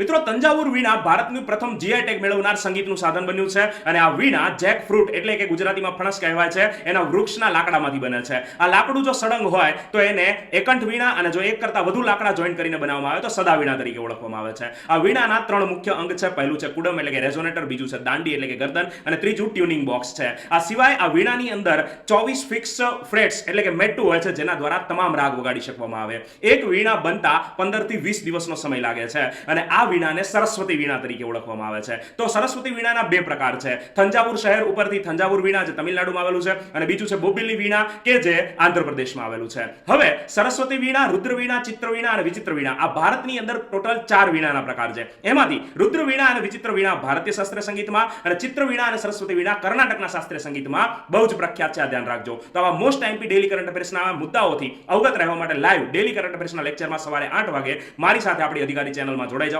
મિત્રો, તંજાવુર વીણા ભારતનું પ્રથમ જીઆઈ ટેગ મેળવનાર સંગીતનું સાધન બન્યું છે અને આ વીણા જેક ફ્રૂટ એટલે કે ગુજરાતીમાં ફણસ કહેવાય છે, એના વૃક્ષના લાકડામાંથી બને છે. આ લાકડું જો સળંગ હોય, તો એને એકંઠ વીણા અને જો એક કરતા વધુ લાકડા જોઈન્ટ કરીને બનાવવામાં આવે, તો સદા વીણા તરીકે ઓળખવામાં આવે છે. આ વીણાના ત્રણ મુખ્ય અંગ છે, પહેલું છે કુડમ એટલે કે રેઝોનેટર બીજું છે દાંડી એટલે કે ગરદન અને ત્રીજું ટ્યુનિંગ બોક્સ છે. આ સિવાય આ વીણાની અંદર ચોવીસ ફિક્સ ફ્રેટ્સ એટલે કે મેટુ હોય છે, જેના દ્વારા તમામ રાગ વગાડી શકવામાં આવે. એક વીણા બનતા પંદરથી વીસ દિવસનો સમય લાગે છે અને આ વીણાને સરસ્વતી વીણા તરીકે ઓળખવામાં આવે છે. તો સરસ્વતી વીણાના બે પ્રકાર છે. થંજાવુર શહેર ઉપરથી થંજાવુર વીણા જે તમિલનાડુમાં આવેલું છે અને બીજું છે બોબિલી વીણા કે જે આંધ્રપ્રદેશમાં આવેલું છે. હવે સરસ્વતી વીણા, રુદ્ર વીણા, ચિત્ર વીણા અને વિચિત્ર વીણા આ ભારતની અંદર ટોટલ ચાર વીણાના પ્રકાર છે. એમાંથી રુદ્ર વીણા અને વિચિત્ર વીણા ભારતીય શાસ્ત્રીય સંગીતમાં અને ચિત્ર વીણા અને સરસ્વતી વીણા કર્ણાટકના શાસ્ત્રીય સંગીતમાં બહુ જ પ્રખ્યાત છે. આ ધ્યાન રાખજો. તો આવા મોસ્ટ એમપી ડેલી કરંટ અફેર્સના મુદ્દાઓથી અવગત રહેવા માટે લાઈવ ડેલી કરંટ અફેર્સના લેક્ચરમાં સવારે આઠ વાગે મારી સાથે આપણી અધિકારી ચેનલમાં જોડાઈ જાઓ.